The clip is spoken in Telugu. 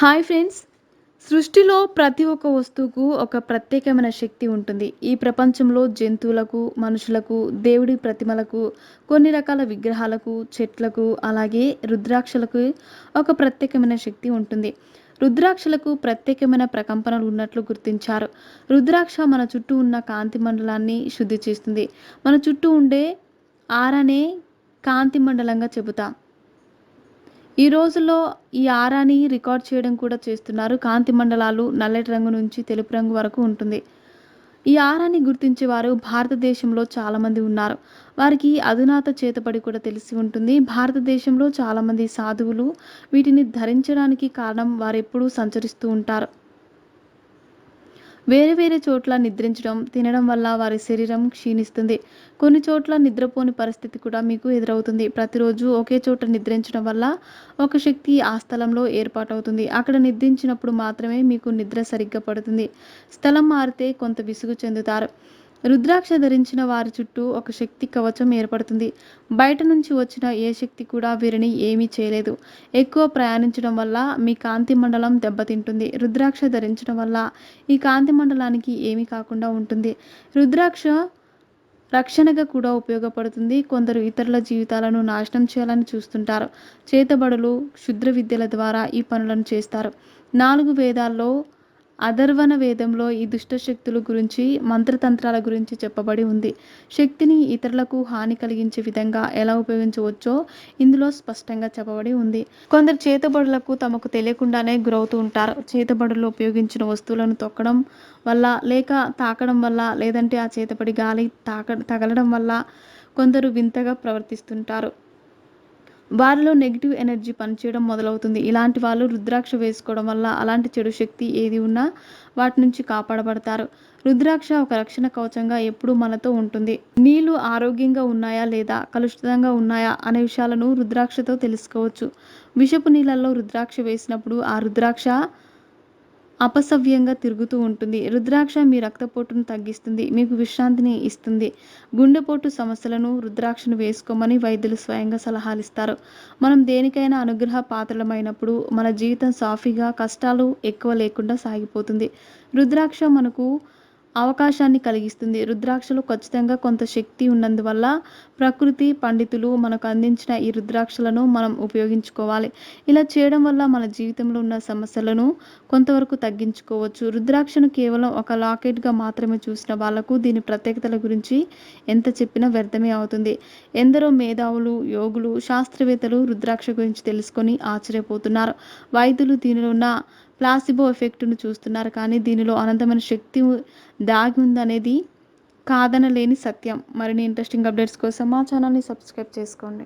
Hi friends. సృష్టిలో ప్రతి ఒక్క వస్తువుకు ఒక ప్రత్యేకమైన శక్తి ఉంటుంది. ఈ ప్రపంచంలో జంతువులకు మనుషులకు దేవుడి ప్రతిమలకు కొన్ని రకాల విగ్రహాలకు చెట్లకు అలాగే రుద్రాక్షలకు ఒక ప్రత్యేకమైన శక్తి ఉంటుంది. రుద్రాక్షలకు ప్రత్యేకమైన ప్రకంపనలు ఉన్నట్లు గుర్తించారు. రుద్రాక్ష మన చుట్టూ ఉన్న కాంతి మండలాన్ని శుద్ధి చేస్తుంది. మన చుట్టూ ఉండే ఆరనే కాంతి మండలంగా చెబుతాం. ఈ రోజుల్లో ఈ ఆరాని రికార్డ్ చేయడం కూడా చేస్తున్నారు. కాంతి మండలాలు నల్లటి రంగు నుంచి తెలుపు రంగు వరకు ఉంటుంది. ఈ ఆరాన్ని గుర్తించేవారు భారతదేశంలో చాలామంది ఉన్నారు. వారికి అధునాత చేతపడి కూడా తెలిసి ఉంటుంది. భారతదేశంలో చాలామంది సాధువులు వీటిని ధరించడానికి కారణం వారు ఎప్పుడూ సంచరిస్తూ ఉంటారు. వేరే వేరే చోట్ల నిద్రించడం తినడం వల్ల వారి శరీరం క్షీణిస్తుంది. కొన్ని చోట్ల నిద్రపోని పరిస్థితి కూడా మీకు ఎదురవుతుంది. ప్రతిరోజు ఒకే చోట నిద్రించడం వల్ల ఒక శక్తి ఆ స్థలంలో ఏర్పాటవుతుంది. అక్కడ నిద్రించినప్పుడు మాత్రమే మీకు నిద్ర సరిగ్గా పడుతుంది. స్థలం మారితే కొంత విసుగు చెందుతారు. రుద్రాక్ష ధరించిన వారి చుట్టూ ఒక శక్తి కవచం ఏర్పడుతుంది. బయట నుంచి వచ్చిన ఏ శక్తి కూడా వీరిని ఏమీ చేయలేదు. ఎక్కువ ప్రయాణించడం వల్ల మీ కాంతి మండలం దెబ్బతింటుంది. రుద్రాక్ష ధరించడం వల్ల ఈ కాంతి మండలానికి ఏమీ కాకుండా ఉంటుంది. రుద్రాక్ష రక్షణగా కూడా ఉపయోగపడుతుంది. కొందరు ఇతరుల జీవితాలను నాశనం చేయాలని చూస్తుంటారు. చేతబడులు క్షుద్ర విద్యల ద్వారా ఈ పనులను చేస్తారు. నాలుగు వేదాల్లో అధర్వణ వేదంలో ఈ దుష్టశక్తుల గురించి మంత్రతంత్రాల గురించి చెప్పబడి ఉంది. శక్తిని ఇతరులకు హాని కలిగించే విధంగా ఎలా ఉపయోగించవచ్చో ఇందులో స్పష్టంగా చెప్పబడి ఉంది. కొందరు చేతబడులకు తమకు తెలియకుండానే గురవుతూ ఉంటారు. చేతబడులు ఉపయోగించిన వస్తువులను తొక్కడం వల్ల లేక తాకడం వల్ల లేదంటే ఆ చేతబడి గాలి తాక తగలడం వల్ల కొందరు వింతగా ప్రవర్తిస్తుంటారు. వారిలో నెగిటివ్ ఎనర్జీ పనిచేయడం మొదలవుతుంది. ఇలాంటి వాళ్ళు రుద్రాక్ష వేసుకోవడం వల్ల అలాంటి చెడు శక్తి ఏది ఉన్నా వాటి నుంచి కాపాడబడతారు. రుద్రాక్ష ఒక రక్షణ కవచంగా ఎప్పుడూ మనతో ఉంటుంది. నీళ్ళు ఆరోగ్యంగా ఉన్నాయా లేదా కలుషితంగా ఉన్నాయా అనే విషయాలను రుద్రాక్షతో తెలుసుకోవచ్చు. విషపు నీళ్ళల్లో రుద్రాక్ష వేసినప్పుడు ఆ రుద్రాక్ష అపసవ్యంగా తిరుగుతూ ఉంటుంది. రుద్రాక్ష మీ రక్తపోటును తగ్గిస్తుంది. మీకు విశ్రాంతిని ఇస్తుంది. గుండెపోటు సమస్యలను రుద్రాక్షను వేసుకోమని వైద్యులు స్వయంగా సలహాలు ఇస్తారు మనం దేనికైనా అనుగ్రహ పాత్రలమైనప్పుడు మన జీవితం సాఫీగా కష్టాలు ఎక్కువ లేకుండా సాగిపోతుంది. రుద్రాక్ష మనకు అవకాశాన్ని కలిగిస్తుంది. రుద్రాక్షలు ఖచ్చితంగా కొంత శక్తి ఉన్నందువల్ల ప్రకృతి పండితులు మనకు అందించిన ఈ రుద్రాక్షలను మనం ఉపయోగించుకోవాలి. ఇలా చేయడం వల్ల మన జీవితంలో ఉన్న సమస్యలను కొంతవరకు తగ్గించుకోవచ్చు. రుద్రాక్షను కేవలం ఒక లాకెట్గా మాత్రమే చూసిన వాళ్ళకు దీని ప్రత్యేకతల గురించి ఎంత చెప్పినా వ్యర్థమే అవుతుంది. ఎందరో మేధావులు యోగులు శాస్త్రవేత్తలు రుద్రాక్ష గురించి తెలుసుకొని ఆశ్చర్యపోతున్నారు. వైద్యులు దీనిలో ఉన్న ప్లాసిబో ఎఫెక్ట్ను చూస్తున్నారు. కానీ దీనిలో అనంతమైన శక్తి దాగి ఉందనేది కాదనలేని సత్యం. మరిన్ని ఇంట్రెస్టింగ్ అప్డేట్స్ కోసం మా ఛానల్ని సబ్స్క్రైబ్ చేసుకోండి.